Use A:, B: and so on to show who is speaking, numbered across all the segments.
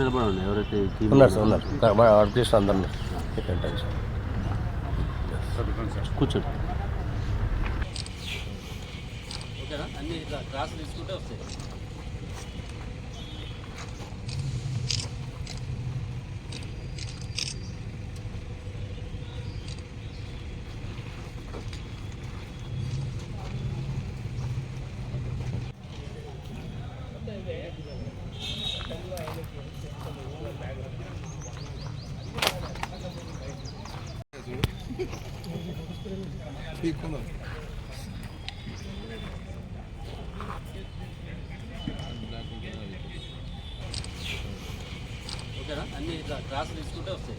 A: నిలబడి ఉన్నాయి ఎవరైతే team
B: ఉన్నారు సార్ ఉన్నారు. మా ఆర్టిస్ట్ అందరు ఉన్నారు ఇక్కడ
A: కూర్చోండి. ఓకేనా? అన్ని ఇట్లా క్లాస్ తీసుకుంటే వస్తాయి. ఓకేనా? అన్ని ఇట్లా క్లాస్ తీసుకుంటే వస్తాయి.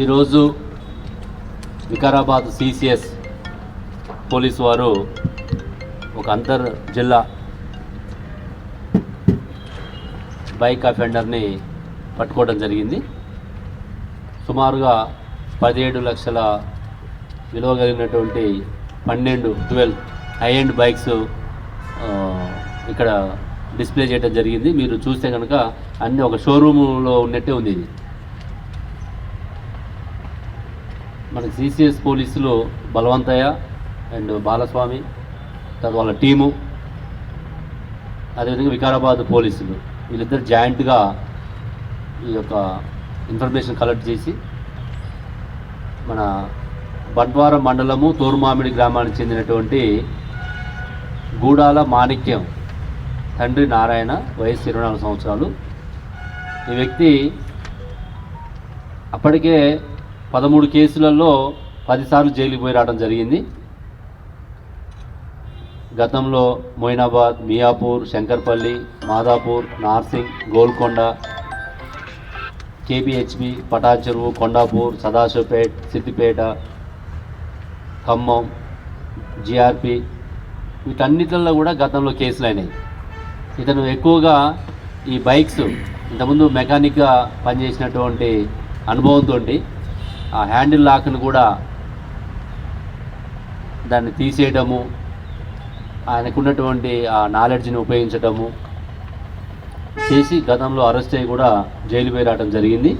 A: ఈరోజు వికారాబాద్ సిసిఎస్ పోలీసు వారు ఒక అంతర్ జిల్లా బైక్ అఫెండర్ని పట్టుకోవడం జరిగింది. సుమారుగా పదిహేడు లక్షల విలువ కలిగినటువంటి పన్నెండు ట్వెల్వ్ హై ఎండ్ బైక్స్ ఇక్కడ డిస్ప్లే చేయడం జరిగింది. మీరు చూస్తే కనుక అన్నీ ఒక షోరూములో ఉన్నట్టే ఉంది ఇది. మనకి సిసిఎస్ పోలీసులు బలవంతయ్య అండ్ బాలస్వామి తర్వాత వాళ్ళ టీము అదేవిధంగా వికారాబాద్ పోలీసులు. వీళ్ళిద్దరు జాయింట్గా ఈ యొక్క ఇన్ఫర్మేషన్ కలెక్ట్ చేసి మన బంట్వారం మండలము తోరుమామిడి గ్రామానికి చెందినటువంటి గూడాల మాణిక్యం తండ్రి నారాయణ వయస్సు ఇరవై నాలుగు సంవత్సరాలు. ఈ వ్యక్తి అప్పటికే పదమూడు కేసులలో పదిసార్లు జైలుకి పోయి రావడం జరిగింది. గతంలో మొయినాబాద్ మియాపూర్ శంకర్పల్లి మాదాపూర్ నార్సింగ్ గోల్కొండ కేబిహెచ్బి పటాచెరువు కొండాపూర్ సదాశివపేట్ సిద్దిపేట ఖమ్మం జిఆర్పి వీటన్నిటిలో కూడా గతంలో కేసులు అయినాయి. ఇతను ఎక్కువగా ఈ బైక్స్ ఇంతకుముందు మెకానిక్గా పనిచేసినటువంటి అనుభవంతో ఆ హ్యాండిల్ లాక్ను కూడా దాన్ని తీసేయడము ఆయనకున్నటువంటి ఆ నాలెడ్జ్ని ఉపయోగించడము చేసి గతంలో అరెస్ట్ అయ్యి కూడా జైలు పోయి రావడం జరిగింది.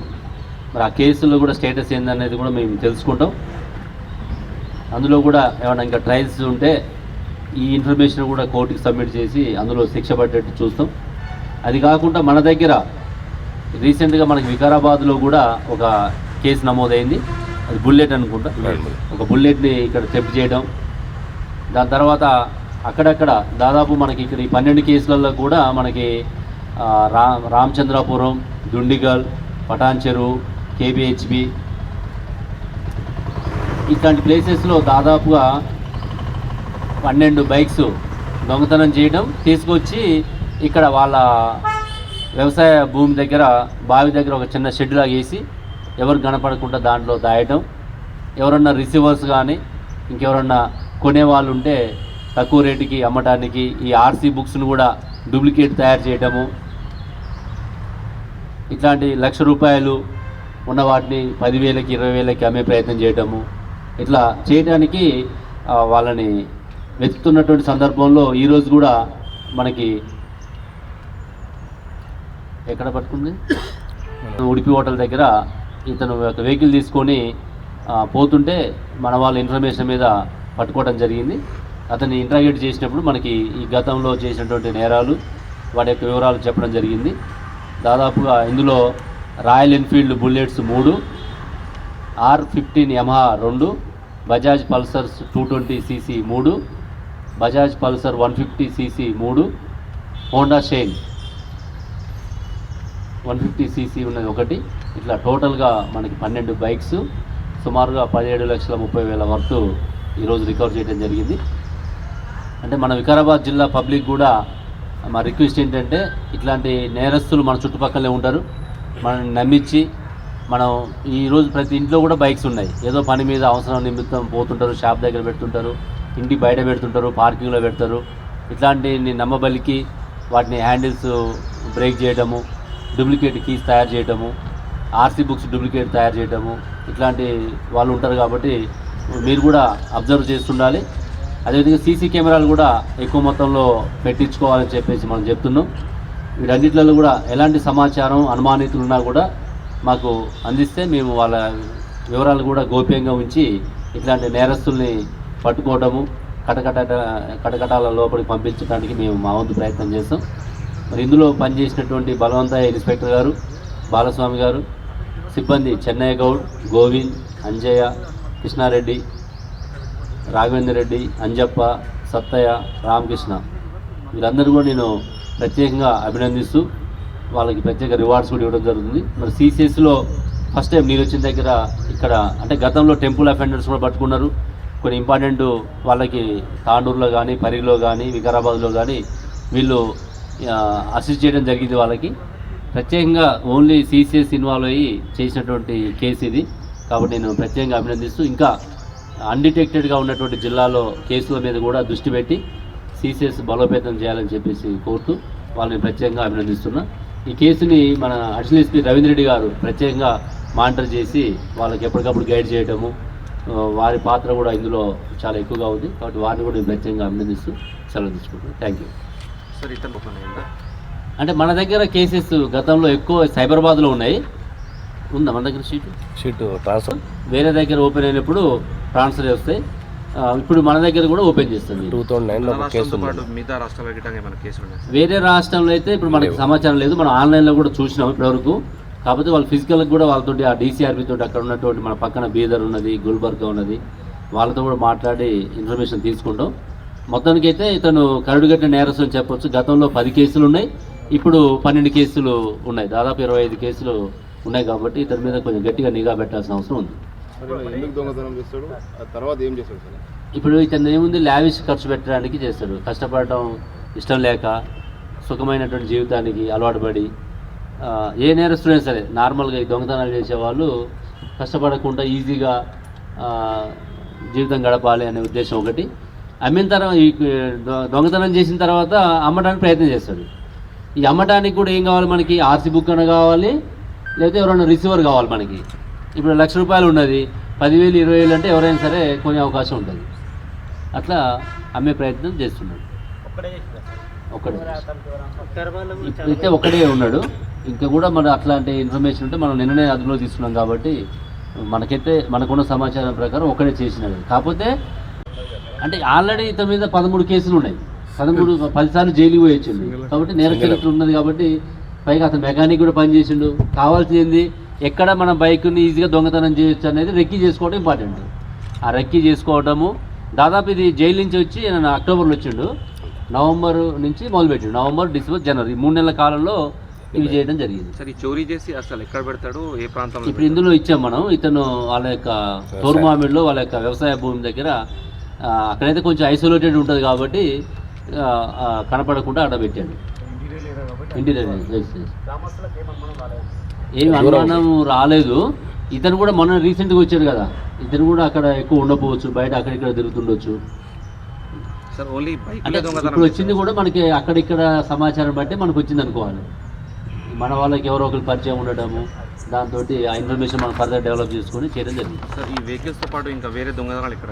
A: మరి ఆ కేసులో కూడా స్టేటస్ ఏందనేది కూడా మేము తెలుసుకుంటాం. అందులో కూడా ఏమైనా ఇంకా ట్రయల్స్ ఉంటే ఈ ఇన్ఫర్మేషన్ కూడా కోర్టుకి సబ్మిట్ చేసి అందులో శిక్ష పడేట్టు చూస్తాం. అది కాకుండా మన దగ్గర రీసెంట్గా మనకి వికారాబాద్లో కూడా ఒక కేసు నమోదైంది. అది బుల్లెట్ అనుకుంటా. ఒక బుల్లెట్ని ఇక్కడ తెప్పి చేయడం. దాని తర్వాత అక్కడక్కడ దాదాపు మనకి ఇక్కడ ఈ పన్నెండు కేసులలో కూడా మనకి రా రామచంద్రాపురం దుండిగల్ పటాన్ చెరువు కేబిహెచ్బి ఇట్లాంటి ప్లేసెస్లో దాదాపుగా పన్నెండు బైక్స్ దొంగతనం చేయడం తీసుకొచ్చి ఇక్కడ వాళ్ళ వ్యవసాయ భూమి దగ్గర బావి దగ్గర ఒక చిన్న షెడ్ లాగా వేసి ఎవరు కనపడకుండా దాంట్లో దాయటం. ఎవరన్నా రిసీవర్స్ కానీ ఇంకెవరన్నా కొనేవాళ్ళు ఉంటే తక్కువ రేటుకి అమ్మటానికి ఈ ఆర్సీ బుక్స్ను కూడా డూప్లికేట్ తయారు చేయటము. ఇట్లాంటి లక్ష రూపాయలు ఉన్న వాటిని పదివేలకి ఇరవై వేలకి అమ్మే ప్రయత్నం చేయటము. ఇట్లా చేయడానికి వాళ్ళని వెతుకుతున్నటువంటి సందర్భంలో ఈరోజు కూడా మనకి ఎక్కడ పట్టుకుంది? ఉడిపి హోటల్ దగ్గర ఇతను ఒక వెహికల్ తీసుకొని పోతుంటే మన వాళ్ళ ఇన్ఫర్మేషన్ మీద పట్టుకోవడం జరిగింది. అతన్ని ఇంట్రాగేట్ చేసినప్పుడు మనకి ఈ గతంలో చేసినటువంటి నేరాలు వాటి యొక్క వివరాలు చెప్పడం జరిగింది. దాదాపుగా ఇందులో రాయల్ ఎన్ఫీల్డ్ బుల్లెట్స్ మూడు ఆర్ ఫిఫ్టీన్ యమహా రెండు Bajaj pulsars two twenty CC మూడు Bajaj Pulsar one fifty CC మూడు Honda Shine one fifty CC ఉన్నది ఒకటి. ఇట్లా టోటల్గా మనకి పన్నెండు బైక్స్ సుమారుగా పదిహేడు లక్షల ముప్పై వేల వరకు ఈరోజు రికవర్ చేయడం జరిగింది. అంటే మన వికారాబాద్ జిల్లా పబ్లిక్ కూడా మా రిక్వెస్ట్ ఏంటంటే ఇట్లాంటి నేరస్తులు మన చుట్టుపక్కలే ఉంటారు. మనల్ని నమ్మించి మనం ఈరోజు ప్రతి ఇంట్లో కూడా బైక్స్ ఉన్నాయి. ఏదో పని మీద అవసరం నిమిత్తం పోతుంటారు షాప్ దగ్గర పెడుతుంటారు ఇంటి బయట పెడుతుంటారు పార్కింగ్లో పెడతారు. ఇట్లాంటి నమ్మబలికి వాటిని హ్యాండిల్స్ బ్రేక్ చేయడము డూప్లికేట్ కీస్ తయారు చేయడము ఆర్సీ బుక్స్ డూప్లికేట్ తయారు చేయటము ఇట్లాంటి వాళ్ళు ఉంటారు కాబట్టి మీరు కూడా అబ్జర్వ్ చేస్తుండాలి. అదేవిధంగా సీసీ కెమెరాలు కూడా ఎక్కువ మొత్తంలో పెట్టించుకోవాలని చెప్పేసి మనం చెప్తున్నాం. వీటన్నిటిలో కూడా ఎలాంటి సమాచారం అనుమానితులు ఉన్నా కూడా మాకు అందిస్తే మేము వాళ్ళ వివరాలు కూడా గోప్యంగా ఉంచి ఇట్లాంటి నేరస్తుల్ని పట్టుకోవడము కటకట కటకటాల లోపలికి పంపించడానికి మేము మా వంతు ప్రయత్నం చేస్తాం. మరి ఇందులో పనిచేసినటువంటి బలవంతయ్య ఇన్స్పెక్టర్ గారు బాలస్వామి గారు సిబ్బంది చెన్నయ్య గౌడ్ గోవింద్ అంజయ్య కృష్ణారెడ్డి రాఘవేంద్ర రెడ్డి అంజప్ప సత్తయ్య రామకృష్ణ. వీరందరూ కూడా నేను ప్రత్యేకంగా అభినందిస్తూ వాళ్ళకి ప్రత్యేక రివార్డ్స్ కూడా ఇవ్వడం జరుగుతుంది. మరి సీసీఎస్లో ఫస్ట్ టైం మీరు వచ్చిన దగ్గర ఇక్కడ అంటే గతంలో టెంపుల్ అఫెండర్స్ కూడా పట్టుకున్నారు. కొన్ని ఇంపార్టెంట్ వాళ్ళకి తాండూరులో కానీ పరిగిలో కానీ వికారాబాద్లో కానీ వీళ్ళు అసిస్ట్ చేయడం జరిగింది వాళ్ళకి. ప్రత్యేకంగా ఓన్లీ సీసీఎస్ ఇన్వాల్వ్ అయ్యి చేసినటువంటి కేసు ఇది. కాబట్టి నేను ప్రత్యేకంగా అభినందిస్తూ ఇంకా అన్డిటెక్టెడ్గా ఉన్నటువంటి జిల్లాలో కేసుల మీద కూడా దృష్టి పెట్టి సీసీఎస్ బలోపేతం చేయాలని చెప్పేసి కోరుతూ వాళ్ళని ప్రత్యేకంగా అభినందిస్తున్నా. ఈ కేసుని మన అడిషనల్ ఎస్పీ రవీంద్రెడ్డి గారు ప్రత్యేకంగా మానిటర్ చేసి వాళ్ళకి ఎప్పటికప్పుడు గైడ్ చేయడము వారి పాత్ర కూడా ఇందులో చాలా ఎక్కువగా ఉంది. కాబట్టి వారిని కూడా నేను ప్రత్యేకంగా అభినందిస్తూ సెలవు తీసుకుంటున్నాను. థ్యాంక్ యూ
C: సార్ ఇతను
A: అంటే మన దగ్గర కేసెస్ గతంలో ఎక్కువ సైబరాబాద్లో ఉన్నాయి. ఉందా మన దగ్గర షీటు?
B: Sheet transfer.
A: వేరే దగ్గర ఓపెన్ అయినప్పుడు ట్రాన్స్ఫర్ వస్తాయి ఇప్పుడు మన దగ్గర కూడా ఓపెన్ చేస్తుంది.
B: టూ థౌజండ్ నైన్లో
C: మిగతా రాష్ట్రాల
A: వేరే రాష్ట్రంలో అయితే ఇప్పుడు మనకి సమాచారం లేదు. మనం ఆన్లైన్లో కూడా చూసినాం ఇప్పటివరకు. కాకపోతే వాళ్ళు ఫిజికల్గా కూడా వాళ్ళతోటి ఆ డీసీఆర్బీ తోటి అక్కడ ఉన్నటువంటి మన పక్కన బీదర్ ఉన్నది గుల్బర్గా ఉన్నది వాళ్ళతో కూడా మాట్లాడి ఇన్ఫర్మేషన్ తీసుకుంటాం. మొత్తానికి అయితే ఇతను కరుడుగట్టిన నేరస్తు అని చెప్పొచ్చు. గతంలో పది కేసులు ఉన్నాయి. ఇప్పుడు పన్నెండు కేసులు ఉన్నాయి. దాదాపు ఇరవై ఐదు కేసులు ఉన్నాయి కాబట్టి ఇతని మీద కొంచెం గట్టిగా నిఘా పెట్టాల్సిన అవసరం ఉంది.
D: తర్వాత ఏం చేస్తాడు
A: ఇప్పుడు ఇతను ఏముంది? లావిష్ ఖర్చు పెట్టడానికి చేస్తాడు. కష్టపడటం ఇష్టం లేక సుఖమైనటువంటి జీవితానికి అలవాటు పడి ఏ నేరస్తుడైనా సరే నార్మల్గా ఈ దొంగతనాలు చేసేవాళ్ళు కష్టపడకుండా ఈజీగా జీవితం గడపాలి అనే ఉద్దేశం ఒకటి. అమ్మిన తర్వాత దొంగతనం చేసిన తర్వాత అమ్మడానికి ప్రయత్నం చేస్తాడు. ఈ అమ్మటానికి కూడా ఏం కావాలి మనకి? ఆర్సీ బుక్ అన్న కావాలి లేకపోతే ఎవరైనా రిసీవర్ కావాలి మనకి. ఇప్పుడు లక్ష రూపాయలు ఉన్నది పదివేలు ఇరవై వేలు అంటే ఎవరైనా సరే కొనే అవకాశం ఉంటుంది. అట్లా అమ్మే ప్రయత్నం చేస్తున్నాడు. ఇప్పుడైతే ఒక్కడే ఉన్నాడు. ఇంకా కూడా మన అట్లాంటి ఇన్ఫర్మేషన్ ఉంటే మనం నిన్ననే అదుపులో తీసుకున్నాం కాబట్టి మనకైతే మనకున్న సమాచారం ప్రకారం ఒక్కడే చేసినాడు. కాకపోతే అంటే ఆల్రెడీ ఇతని మీద పదమూడు కేసులు ఉన్నాయి. పదమూడు పదిసార్లు జైలుకి పోయి వచ్చిండు కాబట్టి నేర చరిత్ర ఉన్నది కాబట్టి పైగా అతను మెకానిక్ కూడా పనిచేసిండు. కావాల్సింది ఎక్కడ మన బైక్ని ఈజీగా దొంగతనం చేయొచ్చు అనేది రెక్కీ చేసుకోవడం ఇంపార్టెంట్. ఆ రెక్కీ చేసుకోవడము దాదాపు ఇది జైలు నుంచి వచ్చి నేను అక్టోబర్లో వచ్చిండు. నవంబర్ నుంచి మొదలుపెట్టిండు. నవంబర్ డిసెంబర్ జనవరి మూడు నెలల కాలంలో ఇవి చేయడం జరిగింది.
C: సార్ చోరీ చేసి అసలు ఎక్కడ పెడతాడు? ఏ ప్రాంతంలో
A: ఇప్పుడు ఇందులో ఇచ్చాం మనం. ఇతను వాళ్ళ యొక్క తోరుమామిడిలో వాళ్ళ యొక్క వ్యవసాయ భూమి దగ్గర అక్కడైతే కొంచెం ఐసోలేటెడ్ ఉంటుంది కాబట్టి కనపడకుండా ఇంటీరియర్ yes. ఏమి అనుమానం రాలేదు. ఇతను కూడా మొన్న రీసెంట్గా వచ్చాడు కదా. ఇతను కూడా అక్కడ ఎక్కువ ఉండకపోవచ్చు బయట అక్కడిక్కడ తిరుగుతుండొచ్చు.
C: సార్ ఓన్లీ బైక్
A: అంటే
C: దొంగతనం
A: ఇప్పుడు వచ్చింది కూడా మనకి అక్కడిక్కడ సమాచారం బట్టి మనకు వచ్చింది అనుకోవాలి. మన వాళ్ళకి ఎవరో ఒకరు పరిచయం ఉండటము దాంతో ఆ ఇన్ఫర్మేషన్ మనం ఫర్దర్ డెవలప్ చేసుకొని చేయడం జరిగింది.
C: సార్ ఈ వెహికల్స్తో పాటు ఇంకా వేరే దొంగతనాలు ఎక్కడ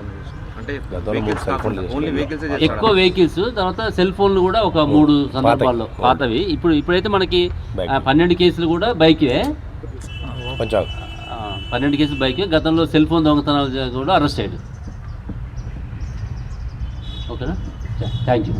A: ఎక్కువ వెహికల్స్ తర్వాత సెల్ ఫోన్లు కూడా ఒక మూడు సందర్భాల్లో. పాతవి. ఇప్పుడు ఇప్పుడైతే మనకి పన్నెండు కేసులు కూడా బైకే పన్నెండు కేసులు బైకే గతంలో సెల్ ఫోన్ దొంగతనాలు కూడా అరెస్ట్ అయ్యాడు. ఓకేనా? Thank you.